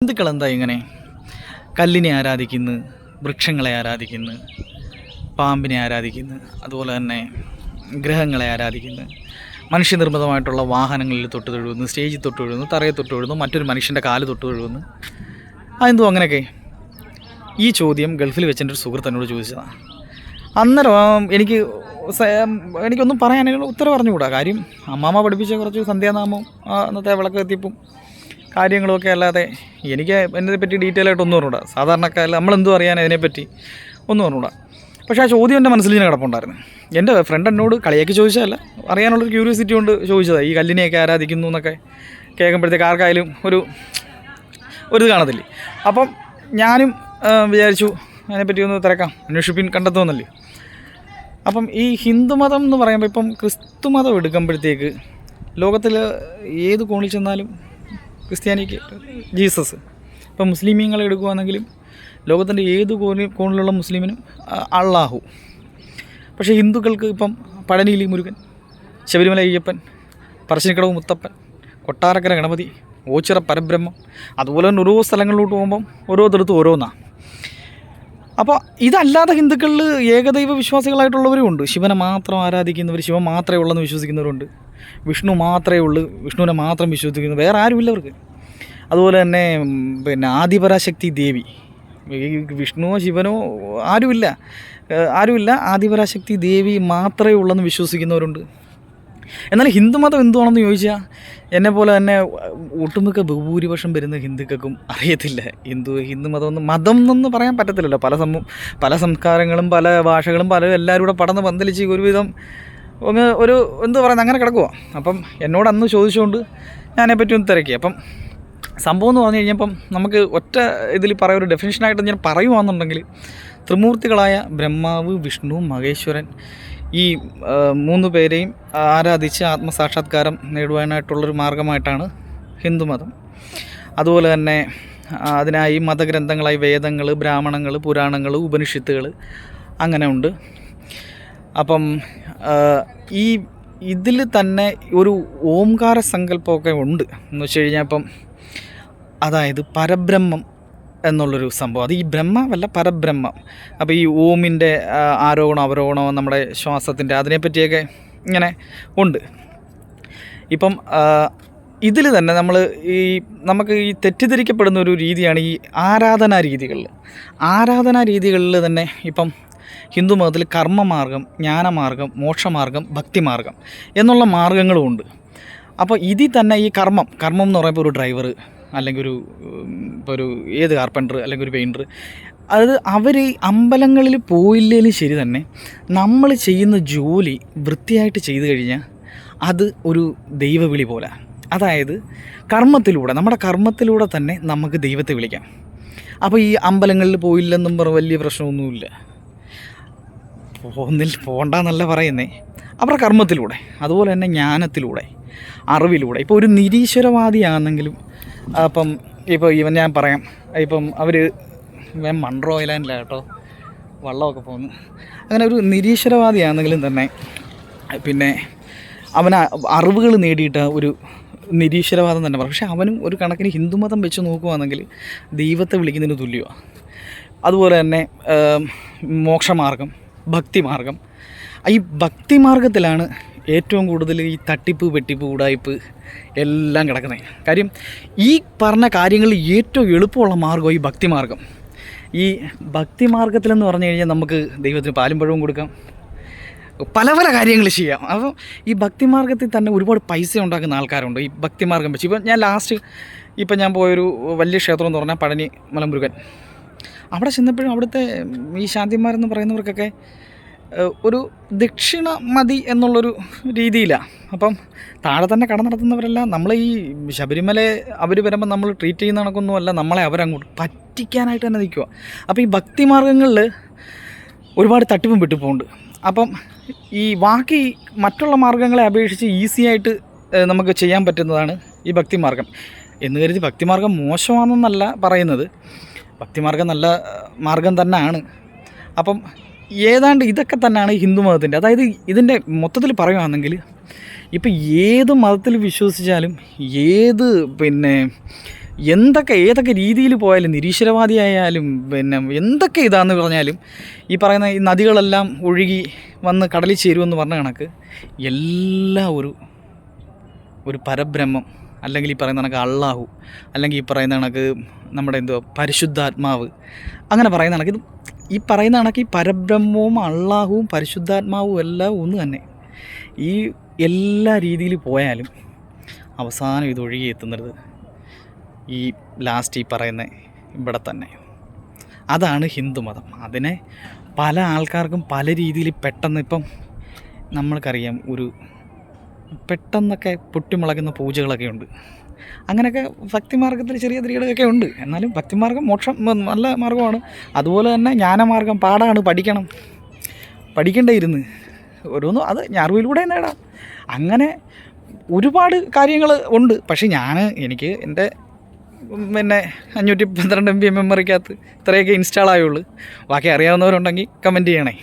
ഹിന്ദുക്കൾ എന്താ ഇങ്ങനെ? കല്ലിനെ ആരാധിക്കുന്നു വൃക്ഷങ്ങളെ ആരാധിക്കുന്നു പാമ്പിനെ ആരാധിക്കുന്നു അതുപോലെ തന്നെ ഗ്രഹങ്ങളെ ആരാധിക്കുന്നു. മനുഷ്യനിർമ്മിതമായിട്ടുള്ള വാഹനങ്ങളിൽ തൊട്ട് തൊഴുകുന്നു സ്റ്റേജിൽ തൊട്ട് തൊഴുകുന്നു തറയെ തൊട്ട് തൊഴുകുന്നു മറ്റൊരു മനുഷ്യന്റെ കാൽ തൊട്ട് തൊഴുകുന്നു അതെന്തോ അങ്ങനെയൊക്കെ. ഈ ചോദ്യം ഗൾഫിൽ വെച്ചെന്റെ ഒരു സുഹൃത്തനോട് ചോദിച്ചതാണ് അന്നേരം എനിക്ക് എനിക്കൊന്നും പറയാനുള്ള ഉത്തരം പറഞ്ഞുകൂടാ കാര്യം അമ്മാമ്മ പഠിപ്പിച്ച കുറച്ച് സന്ധ്യാനാമം അന്നത്തെ വിളക്ക് എത്തിപ്പും കാര്യങ്ങളൊക്കെ അല്ലാതെ എനിക്ക് ഇതിനെ പറ്റി ഡീറ്റെയിൽ ആയിട്ട് ഒന്നും പറഞ്ഞൂടാ സാധാരണക്കാരിൽ നമ്മളെന്തും അറിയാൻ അതിനെപ്പറ്റി ഒന്നും പറഞ്ഞൂടാ പക്ഷേ ആ ചോദ്യം എന്റെ മനസ്സിൽ ഇങ്ങനെ കിടപ്പുണ്ടായിരുന്നു. എന്റെ ഫ്രണ്ട് എന്നോട് കളിയാക്കി ചോദിച്ചതല്ല. അറിയാനുള്ളൊരു ക്യൂരിയോസിറ്റി കൊണ്ട് ചോദിച്ചതാണ് ഈ കല്ലിനെയൊക്കെ ആരാധിക്കുന്നു എന്നൊക്കെ കേൾക്കുമ്പോഴത്തേക്ക് ആർക്കായാലും ഒരു ഒരു ഇത് കാണത്തില്ലേ? അപ്പം ഞാനും വിചാരിച്ചു അതിനെപ്പറ്റി ഒന്ന് തിരക്കാം. അന്വേഷിപ്പിൻ കണ്ടെത്തുമെന്നല്ലേ. അപ്പം ഈ ഹിന്ദുമതം എന്ന് പറയുമ്പോൾ ഇപ്പം ക്രിസ്തു മതം എടുക്കുമ്പോഴത്തേക്ക് ലോകത്തിൽ ഏത് കോണിൽ ചെന്നാലും ക്രിസ്ത്യാനിക്ക് ജീസസ്. ഇപ്പം മുസ്ലിമീങ്ങളെ എടുക്കുകയാണെങ്കിലും ലോകത്തിന്റെ ഏത് കോണി കോണിലുള്ള മുസ്ലിമിനും അള്ളാഹു. പക്ഷേ ഹിന്ദുക്കൾക്ക് ഇപ്പം പഴനിയിലെ മുരുകൻ ശബരിമല അയ്യപ്പൻ പറശ്ശിനിക്കടവ് മുത്തപ്പൻ കൊട്ടാരക്കര ഗണപതി ഓച്ചിറ പരബ്രഹ്മം അതുപോലെ തന്നെ ഓരോ സ്ഥലങ്ങളിലോട്ട് പോകുമ്പം ഓരോ ഓരോരുത്തടത്തും ഓരോന്നാണ് അപ്പോൾ ഇതല്ലാതെ ഹിന്ദുക്കളിൽ ഏകദൈവ വിശ്വാസികളായിട്ടുള്ളവരും ഉണ്ട്. ശിവനെ മാത്രം ആരാധിക്കുന്നവർ ശിവൻ മാത്രമേ ഉള്ളെന്ന് വിശ്വസിക്കുന്നവരുണ്ട്. വിഷ്ണു മാത്രമേ ഉള്ളൂ വിഷ്ണുവിനെ മാത്രം വിശ്വസിക്കുന്നു. വേറെ ആരുമില്ല അവർക്ക്. അതുപോലെ തന്നെ പിന്നെ ആദിപരാശക്തി ദേവി. ഈ വിഷ്ണുവോ ശിവനോ ആരുമില്ല. ആരുമില്ല. ആദിപരാശക്തി ദേവി മാത്രമേ ഉള്ളെന്ന് വിശ്വസിക്കുന്നവരുണ്ട്. എന്നാൽ ഹിന്ദുമതം എന്തുവാണെന്ന് ചോദിച്ചാൽ എന്നെ പോലെ തന്നെ ഒട്ടുമിക്ക ബഹുഭൂരിപക്ഷം വരുന്ന ഹിന്ദുക്കൾക്കും അറിയത്തില്ല. ഹിന്ദു ഹിന്ദുമതം എന്ന് മതം എന്നൊന്നും പറയാൻ പറ്റത്തില്ലല്ലോ. പല സമൂഹം പല സംസ്കാരങ്ങളും പല ഭാഷകളും പല എല്ലാവരും കൂടെ പടന്ന് പന്തലിച്ച് ഒരുവിധം ഒന്ന് ഒരു എന്ത് പറയുന്നത് അങ്ങനെ കിടക്കുക അപ്പം എന്നോട് അന്ന് ചോദിച്ചുകൊണ്ട് ഞാനെപ്പറ്റി ഒന്ന് തിരക്കി. അപ്പം സംഭവം എന്ന് പറഞ്ഞു കഴിഞ്ഞപ്പം നമുക്ക് ഒറ്റ ഇതിൽ പറയാം ഒരു ഡെഫിനേഷനായിട്ട് ഞാൻ പറയുവാണെന്നുണ്ടെങ്കിൽ ത്രിമൂർത്തികളായ ബ്രഹ്മാവ് വിഷ്ണു മഹേശ്വരൻ ഈ മൂന്ന് പേരെയും ആരാധിച്ച് ആത്മസാക്ഷാത്കാരം നേടുവാനായിട്ടുള്ളൊരു മാർഗമായിട്ടാണ് ഹിന്ദുമതം അതുപോലെ തന്നെ അതിനായി മതഗ്രന്ഥങ്ങളായി വേദങ്ങൾ ബ്രാഹ്മണങ്ങൾ പുരാണങ്ങൾ ഉപനിഷത്തുകൾ അങ്ങനെ ഉണ്ട്. അപ്പം ഈ ഇതിൽ തന്നെ ഒരു ഓംകാര സങ്കല്പമൊക്കെ ഉണ്ട്. എന്ന് വെച്ച് കഴിഞ്ഞാൽ ഇപ്പം അതായത് പരബ്രഹ്മം എന്നുള്ളൊരു സംഭവം. അത് ഈ ബ്രഹ്മമല്ല പരബ്രഹ്മം. അപ്പോൾ ഈ ഓമിന്റെ ആരോഹണം അവരോഹണം നമ്മുടെ ശ്വാസത്തിന്റെ അതിനെപ്പറ്റിയൊക്കെ ഇങ്ങനെ ഉണ്ട്. ഇപ്പം ഇതിൽ തന്നെ നമ്മൾ ഈ നമുക്ക് ഈ തെറ്റിദ്ധരിക്കപ്പെടുന്ന ഒരു രീതിയാണ് ഈ ആരാധനാ രീതികളിൽ ആരാധനാ രീതികളിൽ തന്നെ ഇപ്പം ഹിന്ദു മതത്തിൽ കർമ്മമാർഗം ജ്ഞാനമാർഗം മോക്ഷമാർഗം ഭക്തിമാർഗം എന്നുള്ള മാർഗങ്ങളുമുണ്ട് അപ്പോൾ ഇതിൽ തന്നെ ഈ കർമ്മം കർമ്മം എന്ന് പറയുമ്പോൾ ഒരു ഡ്രൈവർ അല്ലെങ്കിൽ ഒരു ഇപ്പോൾ ഒരു ഏത് കാർപ്പന്റർ അല്ലെങ്കിൽ ഒരു പെയിന്റർ അത് അവർ അമ്പലങ്ങളിൽ പോയില്ലേലും ശരി തന്നെ നമ്മൾ ചെയ്യുന്ന ജോലി വൃത്തിയായിട്ട് ചെയ്തു കഴിഞ്ഞാൽ അത് ഒരു ദൈവവിളി പോലെ. അതായത് കർമ്മത്തിലൂടെ നമ്മുടെ കർമ്മത്തിലൂടെ തന്നെ നമുക്ക് ദൈവത്തെ വിളിക്കാം. അപ്പോൾ ഈ അമ്പലങ്ങളിൽ പോയില്ലെന്നും പറ വലിയ പ്രശ്നമൊന്നുമില്ല. പോകുന്നില്ല പോകണ്ടെന്നല്ല പറയുന്നേ. അവരുടെ കർമ്മത്തിലൂടെ അതുപോലെ തന്നെ ജ്ഞാനത്തിലൂടെ. അറിവിലൂടെ. ഇപ്പോൾ ഒരു നിരീശ്വരവാദിയാണെങ്കിലും അപ്പം ഇപ്പോൾ ഇവൻ ഞാൻ പറയാം. ഇപ്പം അവർ ഇവൻ മൺട്രോ ഐലാൻഡിലാണ് കേട്ടോ വള്ളമൊക്കെ പോകുന്നു അങ്ങനെ ഒരു നിരീശ്വരവാദിയാണെങ്കിലും തന്നെ പിന്നെ അവൻ അറിവുകൾ നേടിയിട്ട് ഒരു നിരീശ്വരവാദം തന്നെ പറയും. പക്ഷേ അവനും ഒരു കണക്കിന് ഹിന്ദുമതം വെച്ച് നോക്കുകയാണെങ്കിൽ ദൈവത്തെ വിളിക്കുന്നതിന് തുല്യമാണ് അതുപോലെ തന്നെ മോക്ഷമാർഗം ഭക്തിമാർഗം. ഈ ഭക്തിമാർഗത്തിലാണ് ഏറ്റവും കൂടുതൽ ഈ തട്ടിപ്പ് വെട്ടിപ്പ് കൂടായ്പ് എല്ലാം കിടക്കുന്നത് കാര്യം ഈ പറഞ്ഞ കാര്യങ്ങളിൽ ഏറ്റവും എളുപ്പമുള്ള മാർഗം ഈ ഭക്തിമാർഗം ഈ ഭക്തിമാർഗത്തിലെന്ന് പറഞ്ഞു കഴിഞ്ഞാൽ നമുക്ക് ദൈവത്തിന് പാലും പഴവും കൊടുക്കാം. പല പല കാര്യങ്ങൾ ചെയ്യാം. അപ്പം ഈ ഭക്തിമാർഗത്തിൽ തന്നെ ഒരുപാട് പൈസ ഉണ്ടാക്കുന്ന ആൾക്കാരുണ്ട് ഈ ഭക്തിമാർഗം വെച്ച്. ഇപ്പം ഞാൻ ലാസ്റ്റ് ഇപ്പം ഞാൻ പോയൊരു വലിയ ക്ഷേത്രം എന്ന് പറഞ്ഞാൽ പഴനി മലമുരുകൻ. അവിടെ ചെന്നപ്പോഴും അവിടുത്തെ ഈ ശാന്തിമാരെന്ന് പറയുന്നവർക്കൊക്കെ ഒരു ദക്ഷിണ മതി എന്നുള്ളൊരു രീതിയിലാണ് അപ്പം താഴെ തന്നെ കട നടത്തുന്നവരല്ല നമ്മളെ ഈ ശബരിമല അവർ വരുമ്പോൾ നമ്മൾ ട്രീറ്റ് ചെയ്യുന്ന കണക്കൊന്നുമല്ല നമ്മളെ അവരങ്ങോട്ട് പറ്റിക്കാനായിട്ട് തന്നെ നിൽക്കുക അപ്പോൾ ഈ ഭക്തി ഭക്തിമാർഗങ്ങളിൽ ഒരുപാട് തട്ടിപ്പും വിട്ടുപോകുന്നുണ്ട് അപ്പം ഈ ബാക്കി മറ്റുള്ള മാർഗങ്ങളെ അപേക്ഷിച്ച് ഈസിയായിട്ട് നമുക്ക് ചെയ്യാൻ പറ്റുന്നതാണ് ഈ ഭക്തി മാർഗം എന്ന് കരുതി ഭക്തിമാർഗം മോശമാണെന്നല്ല പറയുന്നത്. ഭക്തിമാർഗം നല്ല മാർഗം തന്നെയാണ് അപ്പം ഏതാണ്ട് ഇതൊക്കെ തന്നെയാണ് ഹിന്ദു മതത്തിന്റെ. അതായത് ഇതിന്റെ മൊത്തത്തിൽ പറയുകയാണെങ്കിൽ ഇപ്പം ഏത് മതത്തിൽ വിശ്വസിച്ചാലും ഏത് പിന്നെ എന്തൊക്കെ ഏതൊക്കെ രീതിയിൽ പോയാലും നിരീശ്വരവാദിയായാലും പിന്നെ എന്തൊക്കെ ഇതാന്ന് പറഞ്ഞാലും ഈ പറയുന്ന ഈ നദികളെല്ലാം ഒഴുകി വന്ന് കടലിൽ ചേരുമെന്ന് പറഞ്ഞ കണക്ക് എല്ലാം ഒരു ഒരു പരബ്രഹ്മം അല്ലെങ്കിൽ ഈ പറയുന്ന കണക്ക് അള്ളാഹു അല്ലെങ്കിൽ ഈ പറയുന്ന കണക്ക് നമ്മുടെ എന്തോ പരിശുദ്ധാത്മാവ് അങ്ങനെ പറയുന്ന കണക്ക് ഇത് ഈ പറയുന്ന കണക്ക് ഈ പരബ്രഹ്മവും അള്ളാഹുവും പരിശുദ്ധാത്മാവും എല്ലാം ഒന്ന് തന്നെ. ഈ എല്ലാ രീതിയിൽ പോയാലും അവസാനം ഇത് ഒഴുകി എത്തുന്നത് ഈ ലാസ്റ്റ് ഈ പറയുന്ന ഇവിടെ തന്നെ. അതാണ് ഹിന്ദുമതം അതിനെ പല ആൾക്കാർക്കും പല രീതിയിൽ പെട്ടെന്ന് ഇപ്പം നമ്മൾക്കറിയാം ഒരു പെട്ടെന്നൊക്കെ പൊട്ടിമുളകുന്ന പൂജകളൊക്കെ ഉണ്ട്. അങ്ങനെയൊക്കെ ഭക്തിമാർഗത്തിൽ ചെറിയ തിരികളൊക്കെ ഉണ്ട്. എന്നാലും ഭക്തിമാർഗം മോക്ഷം നല്ല മാർഗമാണ്. അതുപോലെ തന്നെ ജ്ഞാനമാർഗം പാടാണ് പഠിക്കണം. പഠിക്കേണ്ടിയിരുന്ന് ഓരോന്നും അത് അറിവിലൂടെ നേടാം. അങ്ങനെ ഒരുപാട് കാര്യങ്ങൾ ഉണ്ട്. പക്ഷേ ഞാൻ എനിക്ക് എന്റെ പിന്നെ അഞ്ഞൂറ്റി പന്ത്രണ്ട് എം ബി മെമ്മറിക്കകത്ത് ഇത്രയൊക്കെ ഇൻസ്റ്റാൾ ആയുള്ളൂ. ബാക്കി അറിയാവുന്നവരുണ്ടെങ്കിൽ കമന്റ് ചെയ്യണേ.